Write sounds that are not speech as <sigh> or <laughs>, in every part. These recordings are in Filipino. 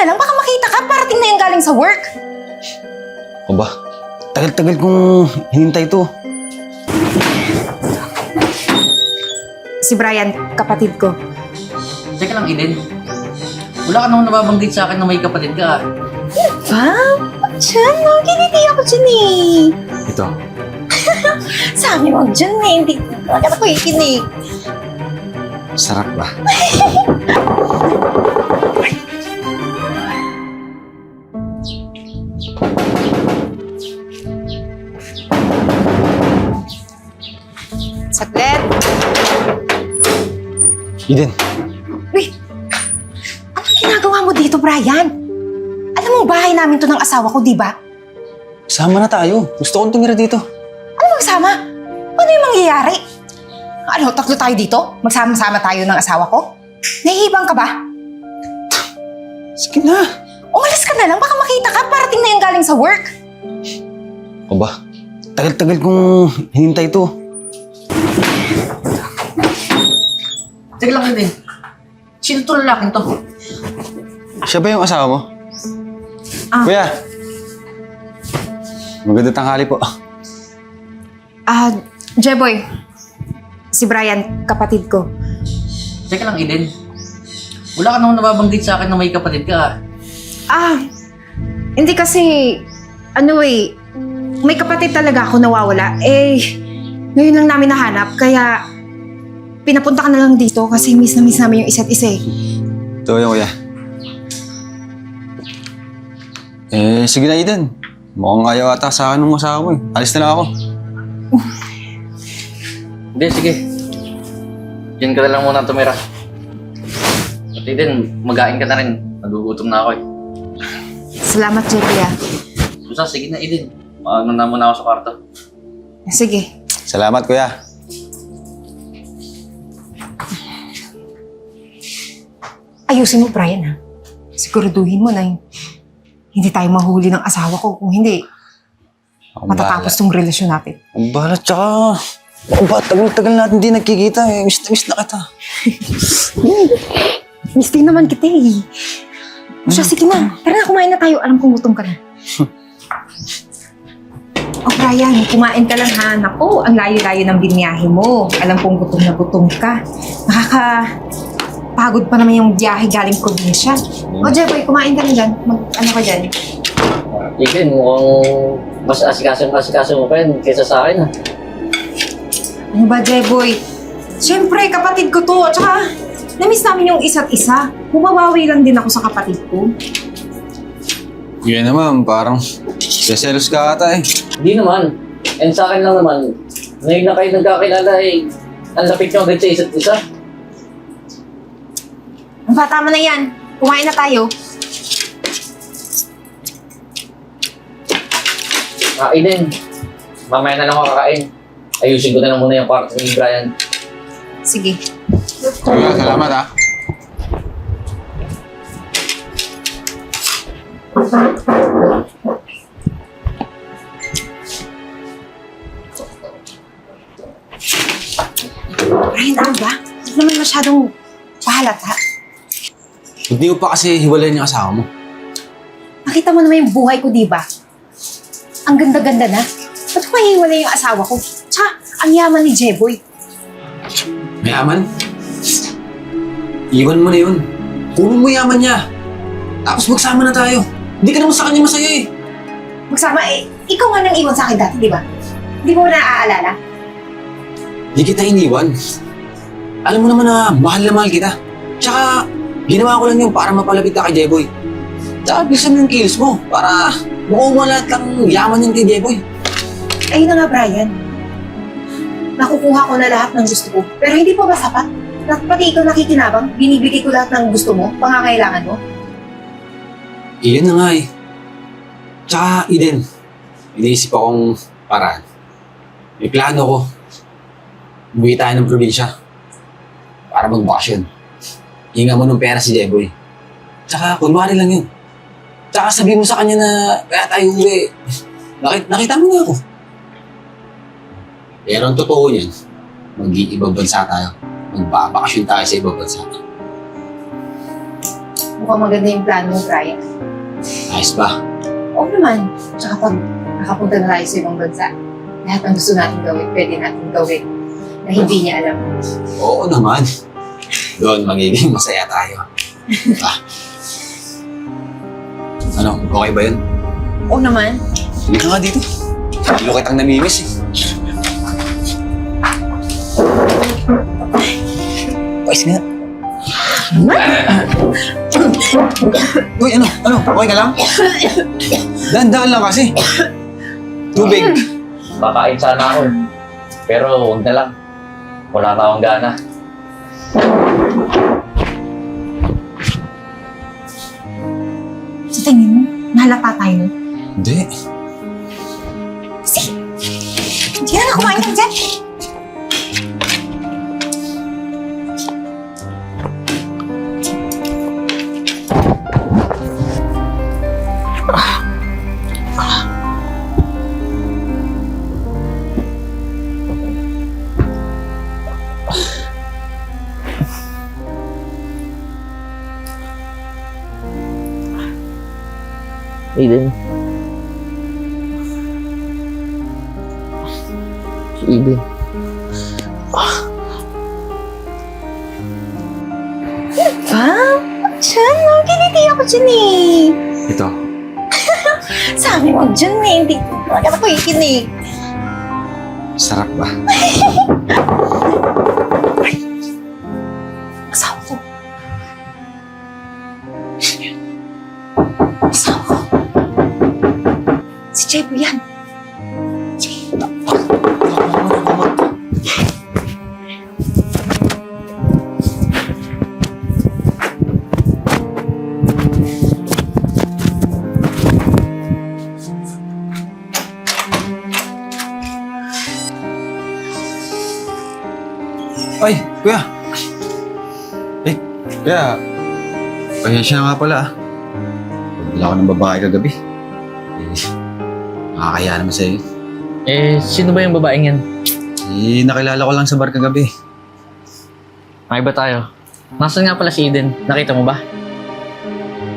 na lang, baka makita ka, parating na yung galing sa work. O ba? Tagal-tagal kong hinintay to. Si Brian, kapatid ko. Teka lang, Eden. Wala ka namang nababanggit sa akin na may kapatid ka. ah. Wow, dyan, no? Kiniti ako dyan eh. Ito. <laughs> Sabi mo dyan eh, hindi agad ako ikinig. Sarap ba? <laughs> namin to ng asawa ko, di ba? sama na tayo. Gusto kong tumira dito. Ano magsama? Ano yung mangyayari? Ano, tatlo tayo dito? Magsama-sama tayo ng asawa ko? Nahihibang ka ba? Sige na. Umalis ka na lang, baka makita ka, parating na yung galing sa work. O ba? Tagal-tagal kong hinintay to. Teka lang, Eden. Sino to lalaking to? Siya ba yung asawa mo? Ah. Kuya! Maganda tanghali po. Ah, Jeboy. Si Brian, kapatid ko. Teka lang, Eden. Wala ka namang nababanggit sa akin na may kapatid ka. ah. Ah, hindi kasi, ano eh, may kapatid talaga ako nawawala. Eh, ngayon lang namin nahanap, kaya pinapunta ka na lang dito kasi miss na miss namin yung isa't isa eh. Ito yung kuya. Eh, sige na Eden. Mukhang ayaw ata sa akin ng asawa mo eh. Alis na lang ako. Hindi, sige. Diyan ka na lang muna tumira. At Eden, magain ka na rin. Nagugutom na ako eh. Salamat, Jeboy ah. Susa, sige na, Eden. Ano na muna ako sa kwarto. Sige. Salamat kuya. Ayusin mo, Brian ha. Siguraduhin mo na yung hindi tayo mahuli ng asawa ko. Kung hindi, Ako matatapos tong relasyon natin. Ang bahala, tsaka... Ako ba, tagal-tagal natin di nagkikita eh. Miss na miss na kita. <laughs> Miss din naman kita eh. O siya, sige na. Tara na, kumain na tayo. Alam kong gutom ka na. <laughs> O Brian, kumain ka lang ha. Naku, ang layo-layo ng biniyahe mo. Alam kong gutom na gutom ka. Nakaka... Pagod pa naman yung biyahe galing probinsya. O Jeboy, kumain ka na dyan. Mag, ano ka dyan? Eden, mukhang mas asikaso-asikaso mo pa yan kaysa sa akin ah. Ano ba, Jeboy? Siyempre, kapatid ko to. Tsaka, namiss namin yung isa't isa. Bumabawi lang din ako sa kapatid ko. Yan naman, parang... Seselos ka ata eh. Hindi naman. And sa akin lang naman, ngayon na kayo nagkakilala eh, ang lapit nyo agad sa isa't isa. Ang bata mo na yan. Kumain na tayo. Ah, Eden, mamaya na lang ako kakain. Ayusin ko na lang muna yung kwarto ni Brian. Sige. Kuya, salamat ah. Brian, ano ba? Hindi naman masyadong pahalata. Hindi mo pa kasi hiwalayan yung asawa mo. Nakita mo naman yung buhay ko, di ba? Ang ganda-ganda na. Ba't ko mahiwala yung asawa ko? Tsaka, ang yaman ni Jeboy. Mayaman? Iwan mo na yun. Kunin mo yaman niya. Tapos magsama na tayo. Hindi ka naman sa kanya masaya eh. Magsama eh, ikaw nga nang iwan sa akin dati, di ba? Hindi mo na naaalala? Hindi kita iniwan. Alam mo naman na mahal na mahal kita. Tsaka, ginawa ko lang yun para mapalapit ka kay Jeboy. Tsaka, bilisan mo yung kills mo para mukhang mo lahat ng yaman yun kay Jeboy. Ayun na nga, Brian. Nakukuha ko na lahat ng gusto ko. Pero hindi pa ba sapat? Na pati ikaw nakikinabang, binibigay ko lahat ng gusto mo, pangangailangan mo. Iyan na nga eh. Tsaka, Eden, iniisip akong paraan. May plano ko. Umuwi tayo ng probinsya para magbakasyon. Hinga mo ng pera si Jeboy. Tsaka, kunwari lang yun. Tsaka sabihin mo sa kanya na kaya tayo uwi. Nakita, nakita mo na ako. Pero ang totoo niyan, mag-iibang bansa tayo. Magbabakasyon tayo sa ibang bansa. Mukhang maganda yung plano mo, Brian. Ayos ba? Oo naman. Tsaka pag nakapunta na tayo sa ibang bansa, lahat ng gusto natin gawin, pwede natin gawin na hindi niya alam. Oo naman. Doon, magiging masaya tayo. ah. Ano, okay ba yun? Oo naman. Hindi ka nga dito. Hindi ko kitang namimiss eh. Pais nga. Uy, ano? Ano? Okay ka lang? Dahan-dahan lang kasi. Tubig. Kakain sana ako. Pero huwag na lang. Wala na akong gana. Tingin mo, nahalata tayo? Hindi. Aiden. Si Aiden. Ah, dyan, no? Kiniti ako dyan eh. Ito. <laughs> Sabi mo dyan eh, hindi talaga ako ikinig. Sarap ba? <laughs> Ay, kuya. Eh, kuya. Pasensya na nga pala ah. Wala ako ng babae kagabi. Eh, nakakaya naman sa'yo. Eh, sino ba yung babaeng yan? Eh, nakilala ko lang sa bar kagabi. May ba tayo? Nasaan nga pala si Eden? Nakita mo ba?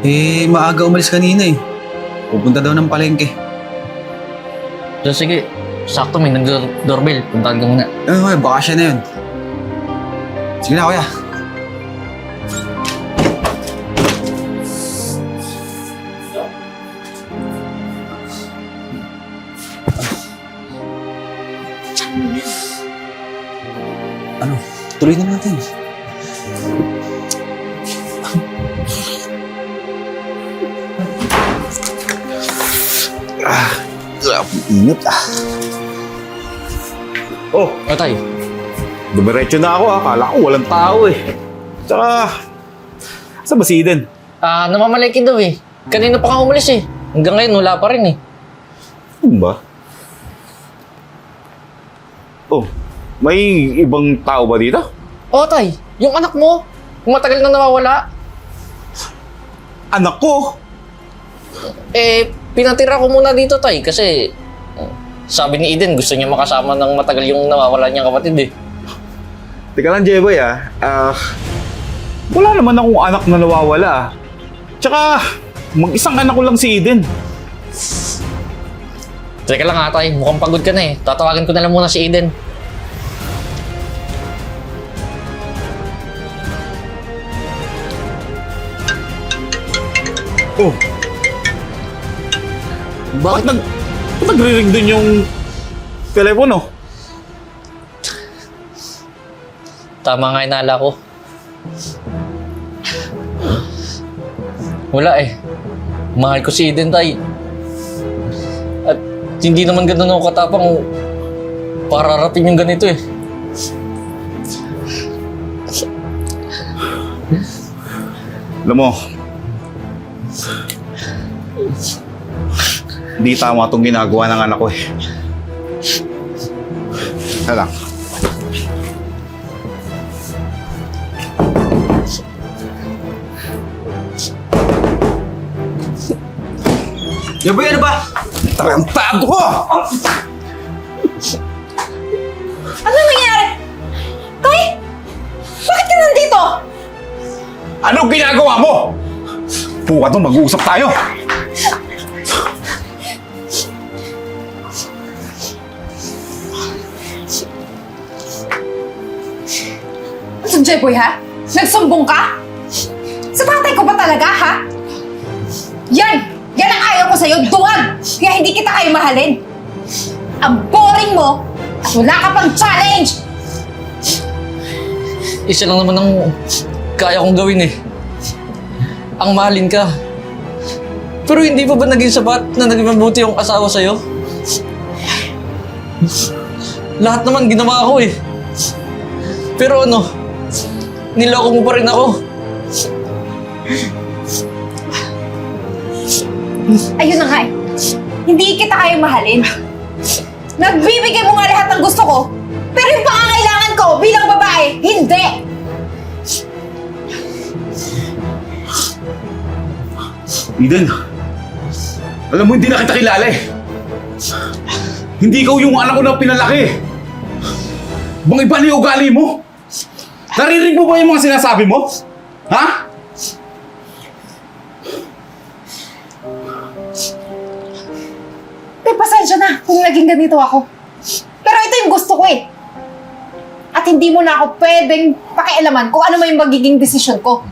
Eh, maaga umalis kanina eh. Pupunta daw ng palengke. So sige, sakto may nag-doorbell. Puntahan ko muna. Eh, baka siya na yun. Sige. Ano? Tuloy na natin. Ah, init ah. Oh, O tay, dumiretso na ako ah. Kala ko walang tao eh. Tsaka, saan ba si Eden? ah, namamalaki daw eh. Kanina pa ka umalis eh. Hanggang ngayon wala pa rin eh. Ano ba? Oh, may ibang tao ba dito? O tay, yung anak mo, yung matagal na nawawala, Anak ko! eh, pinatira ko muna dito tay kasi sabi ni Eden gusto niya makasama ng matagal yung nawawala niyang kapatid eh. Teka lang, Jeboy ah. Ah, wala naman akong anak na nawawala ah. Tsaka, mag-isang anak ko lang si Eden. Teka lang nga tay, mukhang pagod ka na eh. Tatawagan ko na lang muna si Eden. Oh. Bakit nag... Ba't nagre-ring dun yung telepono? Tama nga inala ko. Wala eh. Mahal ko si Eden, tay. At hindi naman ganun ako katapang para harapin yung ganito eh. Alam mo, hindi tama itong ginagawa ng anak ko eh. Kaya. Yaboy, ano ba? Tarantado ko! Ano nangyari? Tay! Bakit ka nandito? Anong ginagawa mo? Ka doon, mag-uusap tayo. Ano, Jeboy, ha? Nagsumbong ka? Sa tatay ko ba talaga, ha? Yan! Ayaw ko sa'yo, duwag! Kaya hindi kita kayo mahalin. Ang boring mo at wala ka pang challenge! Isa lang naman ang kaya kong gawin eh. Ang mahalin ka. Pero hindi pa ba naging sapat na naging mabuti yung asawa sa'yo? Lahat naman ginawa ko eh. Pero ano, niloko mo pa rin ako. Ayun na nga eh. Hindi kita kayo mahalin. Nagbibigay mo nga lahat ng gusto ko. Pero yung pangangailangan ko bilang babae, hindi! Eden, alam mo, hindi na kita kilala eh. Hindi ikaw yung anak ko na pinalaki. Bang iba na yung ugali mo? Naririnig mo ba yung mga sinasabi mo? Ha? Naging ganito ako. Pero ito yung gusto ko eh. At hindi mo na ako pwedeng pakialaman kung ano may magiging desisyon ko.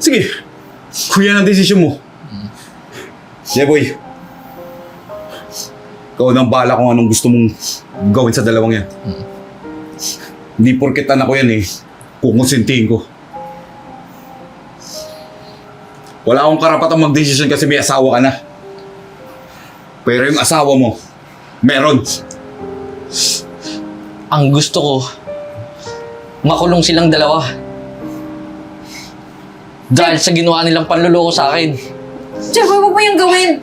Sige, kung yan ang desisyon mo. Jeboy, ikaw nang bala kung anong gusto mong gawin sa dalawang yan. Hindi porket anak ko yan eh, kukonsintihin ko. Wala akong karapatang mag-desisyon kasi may asawa ka na. Pero yung asawa mo, meron. Ang gusto ko, makulong silang dalawa. Dahil sa ginawa nilang panluloko sa akin. Jeff, huwag mo yung gawin.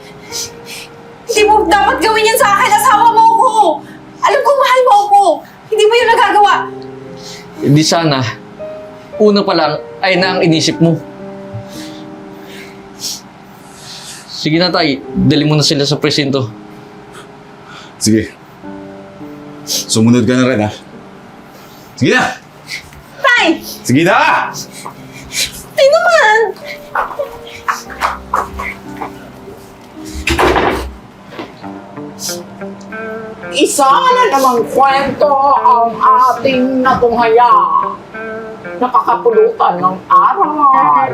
Hindi mo dapat gawin yan sa akin. Asawa mo ako. Alam kong mahal mo ako. Hindi mo yung nagagawa. Hindi sana, una pa lang ay na ang inisip mo. Sige na tay, dali mo na sila sa presinto. Sige. Sumunod ka na rin ha. Sige na! Tay! Sige na! Tay naman! Isa na namang kwento ang ating natunghaya. Nakakapulutan ng aral.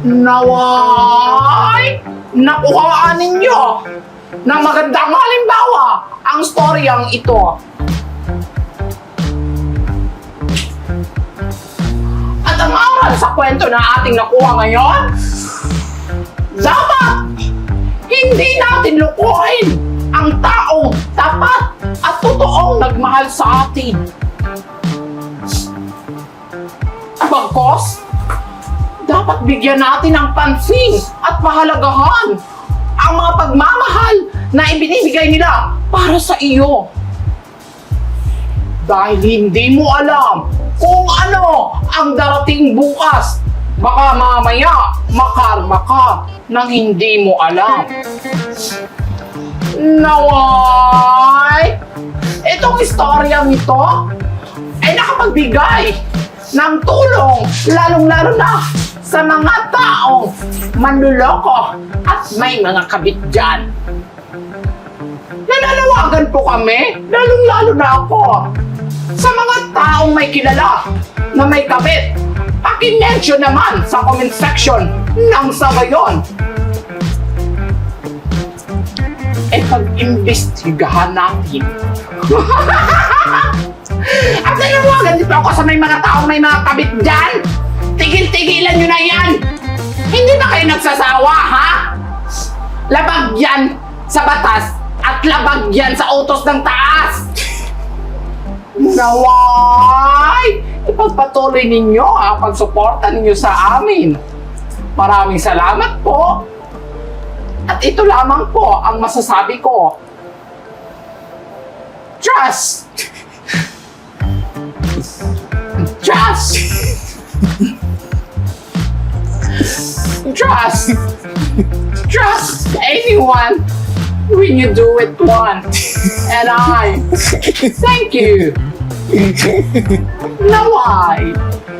Naway! Nakuhaan ninyo ng magandang halimbawa ang storyang ito. At ang aral sa kwento na ating nakuha ngayon, dapat hindi natin lukuhin ang taong tapat at totoong nagmahal sa atin. Bagkos, dapat bigyan natin ng pansin at pahalagahan ang mga pagmamahal na ibinibigay nila para sa iyo. Dahil hindi mo alam kung ano ang darating bukas. Baka mamaya makarma ka nang hindi mo alam. Naway! Itong istoryang ito ay nakapagbigay ng tulong lalong-lalo na sa mga taong manluloko at may mga kabit dyan. Nananawagan po kami, lalong-lalo na ako, sa mga taong may kilala na may kabit. Paki-mention naman sa comment section ng sabayon. Eh pag-imbestigahan natin. <laughs> At nanawagan dito ako sa may mga taong may mga kabit dyan. Tigil-tigilan nyo na yan. Hindi na kayo nagsasawa, ha? Labag yan sa batas at labag yan sa utos ng taas. Naway! Ipagpatuloy ninyo ang pagsuporta ninyo sa amin. Maraming salamat po. At ito lamang po ang masasabi ko. Trust! Trust! Trust! Trust anyone when you do it once. And I thank you. Naway.